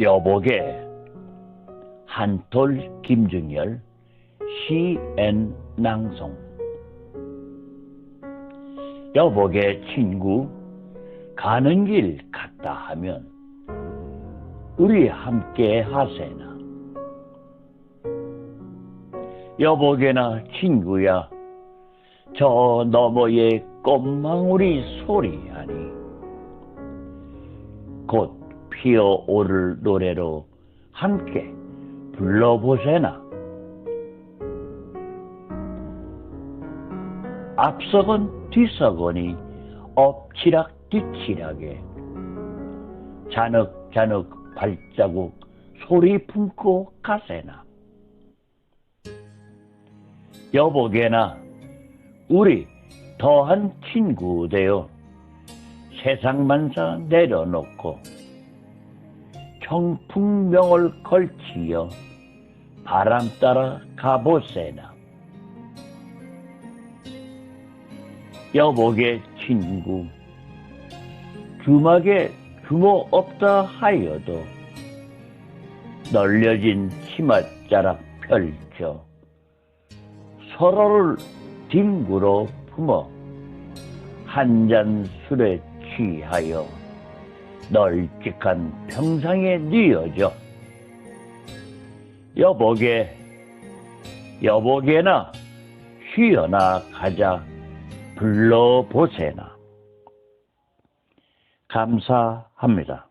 여복의 한톨 김중열 시앤 낭송. 여복의 친구 가는 길 갔다 하면 우리 함께 하세나. 여복에나 친구야 저 너머의 꽃망울이 소리하니. 곧 피어오를 노래로. 함께 불러보세나. 앞서건 뒤서거니 엎치락 뒤치락에. 자넉자넉 발자국 소리 품고 가세나. 여보게나 우리 더한 친구 되어 세상만사 내려놓고 청풍명을 걸치어 바람 따라 가보세나. 여복의 친구 주막에 주모 없다 하여도 널려진 치맛자락 펼쳐 서로를 뒹굴어 품어 한 잔 술에 취하여 널찍한 평상에 뉘어져. 여보게 여보게나 쉬어나 가자. 불러보세나. 감사합니다.